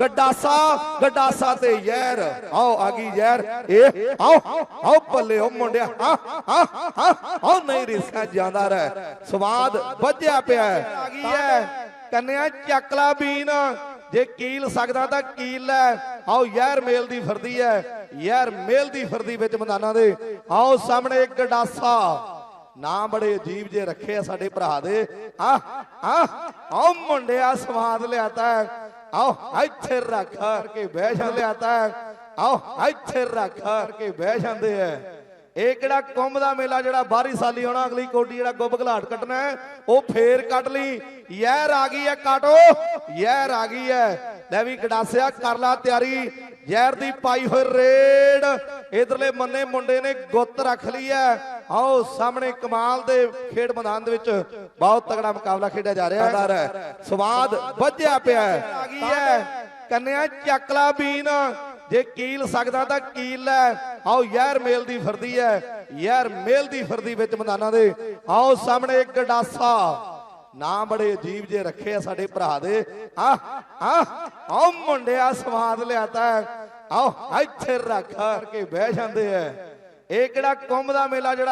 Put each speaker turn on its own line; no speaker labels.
ਗਡਾਸਾ ਗਡਾਸਾ ਤੇ ਯੈਰ ਆਓ ਆ ਗਈ ਯੈਰ ਇਹ ਆਓ ਆਓ ਪੱਲੇ ਉਹ ਮੁੰਡਿਆ, ਹਾਂ ਹਾਂ ਹਾਂ ਆਓ ਨਹੀਂ ਰਿਸਾ ਜਾਂਦਾ ਰਹਿ। ਸਵਾਦ ਵੱਜਿਆ ਪਿਆ ਹੈ। ਆ ਗਈ ਹੈ। ਕੰਨਿਆ ਚੱਕਲਾ ਬੀਨ। ਜੇ ਕੀਲ ਸਕਦਾ ਤਾਂ ਕੀਲ ਲੈ। ਆਓ ਯਾਰ ਮੇਲ ਦੀ ਫਰਦੀ ਹੈ। ਯਾਰ ਮੇਲ ਦੀ ਫਰਦੀ ਵਿੱਚ ਮੈਦਾਨਾਂ ਦੇ। ਆਓ ਸਾਹਮਣੇ ਇੱਕ ਗਡਾਸਾ। ਨਾ ਬੜੇ ਅਜੀਬ ਜੇ ਰੱਖੇ ਆ ਸਾਡੇ ਭਰਾ ਦੇ। ਆ ਆ ਆਓ ਮੁੰਡਿਆ ਸਵਾਦ ਲਿਆਤਾ ਹੈ। ਆਓ ਇੱਥੇ ਰੱਖ ਕੇ ਬਹਿ ਜਾਂ ਲਿਆਤਾ ਆਓ ਇੱਥੇ ਰੱਖ ਕੇ ਬਹਿ ਜਾਂਦੇ ਐ ਇਹ ਕਿਹੜਾ ਕੁੰਭ ਦਾ ਮੇਲਾ ਜਿਹੜਾ ਬਾਹਰੀ ਸਾਲੀ ਆਉਣਾ, ਅਗਲੀ ਕੋਟੀ ਜਿਹੜਾ ਗੁੱਬ ਘਲਾਟ ਕੱਟਣਾ ਉਹ ਫੇਰ ਕੱਟ ਲਈ। ਯਹਿਰ ਆ ਗਈ ਹੈ, ਕਾਟੋ। ਯਹਿਰ ਆ ਗਈ ਹੈ। ਲੈ ਵੀ ਗਡਾਸਿਆ ਕਰ ਲਾ ਤਿਆਰੀ। ਜ਼ਹਿਰ ਦੀ ਪਾਈ ਹੋਈ ਰੇਡ। ਇਧਰਲੇ ਮੰਨੇ ਮੁੰਡੇ ਨੇ ਗੁੱਤ ਰੱਖ ਲਈ ਹੈ। ਆਓ ਸਾਹਮਣੇ ਕਮਾਲ ਦੇ ਖੇਡ ਮੈਦਾਨ ਦੇ ਵਿੱਚ ਬਹੁਤ ਤਗੜਾ ਮੁਕਾਬਲਾ ਖੇਡਿਆ ਜਾ ਰਿਹਾ ਹੈ। ਸਵਾਦ ਵੱਜਿਆ ਪਿਆ ਹੈ। ਹੈ? ਕੰਨਿਆ ਚੱਕਲਾ ਬੀਨ। ਜੇ ਕੀਲ ਸਕਦਾ ਤਾਂ ਕੀਲ ਲੈ ਆਓ ਯਾਰ ਮੇਲ ਦੀ ਫਿਰਦੀ ਹੈ। ਯਾਰ ਮੇਲ ਦੀ ਫਿਰਦੀ ਵਿੱਚ ਮੈਦਾਨਾਂ ਦੇ। ਆਓ ਸਾਹਮਣੇ ਇੱਕ ਗਡਾਸਾ ਨਾ ਬੜੇ ਅਜੀਬ ਜੇ ਰੱਖੇ ਆ ਸਾਡੇ ਭਰਾ ਦੇ। ਆ ਆ ਆਓ ਮੁੰਡਿਆ ਸਵਾਦ ਲਿਆਤਾ ਹੈ। ਆਓ ਇੱਥੇ ਰੱਖ ਕੇ ਬਹਿ ਜਾਂਦੇ ਐ ਇਹ ਕਿਹੜਾ ਕੁੰਭ ਦਾ ਮੇਲਾ ਜਿਹੜਾ